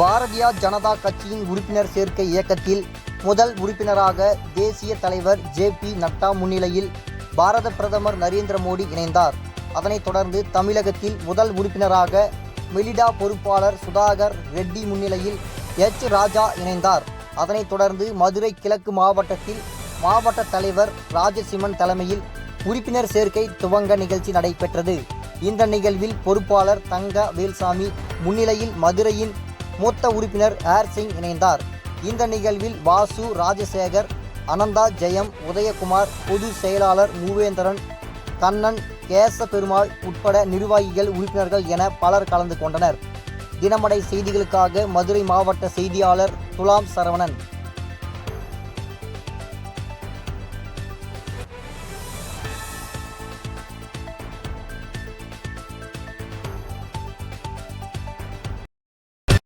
பாரதிய ஜனதா கட்சியின் உறுப்பினர் சேர்க்கை இயக்கத்தில் முதல் உறுப்பினராக தேசிய தலைவர் ஜே பி நட்டா முன்னிலையில் பாரத பிரதமர் நரேந்திர மோடி இணைந்தார். அதனைத் தொடர்ந்து தமிழகத்தில் முதல் உறுப்பினராக மெலிடா பொறுப்பாளர் சுதாகர் ரெட்டி முன்னிலையில் எச். ராஜா இணைந்தார். அதனைத் தொடர்ந்து மதுரை கிழக்கு மாவட்டத்தில் மாவட்ட தலைவர் ராஜசிம்மன் தலைமையில் உறுப்பினர் சேர்க்கை துவங்க நிகழ்ச்சி நடைபெற்றது. இந்த நிகழ்வில் பொறுப்பாளர் தங்க வேல்சாமி முன்னிலையில் மதுரையின் மூத்த உறுப்பினர் ஏர் சிங் இணைந்தார். இந்த நிகழ்வில் வாசு ராஜசேகர் அனந்தா ஜெயம் உதயகுமார் பொது செயலாளர் மூவேந்திரன் கண்ணன் கேச பெருமாள் உட்பட நிர்வாகிகள் உறுப்பினர்கள் என பலர் கலந்து கொண்டனர். தினமடை செய்திகளுக்காக மதுரை மாவட்ட செய்தியாளர் துலாம் சரவணன்.